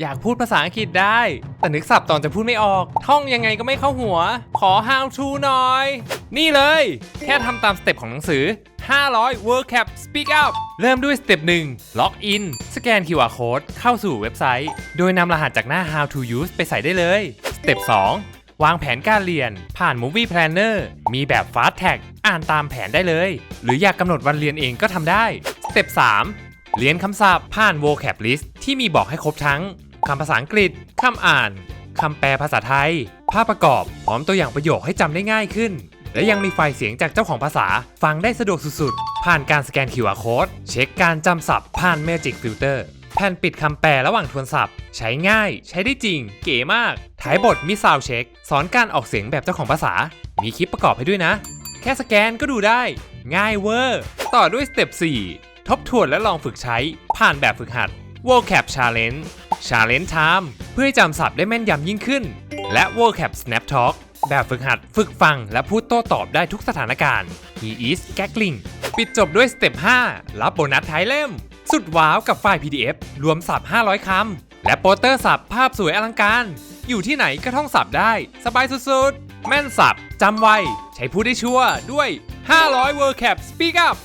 อยากพูดภาษาอังกฤษได้ แต่นึกศัพท์ตอนจะพูดไม่ออก ท่องยังไงก็ไม่เข้าหัว ขอ how to หน่อย นี่เลย แค่ทำตามสเต็ปของหนังสือ 500 World Cap Speak Up เริ่มด้วยสเต็ป1 Log in สแกน QR Code เข้าสู่เว็บไซต์ โดยนำรหัสจากหน้า how to use ไปใส่ได้เลย สเต็ป2วางแผนการเรียน ผ่าน Movie Planner มีแบบ Fast Tag อ่านตามแผนได้เลย หรืออยากกำหนดวันเรียนเองก็ทำได้ สเต็ป 3 เรียนคำศัพท์ผ่าน vocab list ที่มีบอกให้ครบทั้งคำภาษาอังกฤษคำอ่านคำแปลภาษาไทย ภาพประกอบพร้อมตัวอย่างประโยคให้จำได้ง่ายขึ้น และยังมีไฟล์เสียงจากเจ้าของภาษา ฟังได้สะดวกสุดๆ ผ่านการสแกน QR Code เช็คการจำศัพท์ผ่าน Magic Filter แผ่นปิดคำแปลระหว่างทวนศัพท์ ใช้ง่าย ใช้ได้จริง เก๋มาก ท้ายบทมีซาวเช็ค สอนการออกเสียงแบบเจ้าของภาษา มีคลิปประกอบให้ด้วยนะ แค่สแกนก็ดูได้ ง่ายเวอร์ ต่อด้วยสเต็ป4 ทบทวนและลองฝึกใช้ ผ่านแบบฝึกหัด vocab challenge challenge time เพื่อให้จำศัพท์ได้แม่นยำยิ่งขึ้น และ vocab snap talk แบบฝึกหัดฝึกฟังและพูดโต้ตอบได้ทุกสถานการณ์ he is gaggling ปิดจบด้วยสเต็ป5รับโบนัสท้ายเล่ม สุดว้าวกับไฟล์ PDF รวมศัพท์ 500 คำ และโปสเตอร์ศัพท์ภาพสวยอลังการ อยู่ที่ไหนก็ท่องศัพท์ได้ สบายสุดๆ แม่นศัพท์จำไวใช้พูดได้ชัวร์ด้วย 500 World Cap Speak Up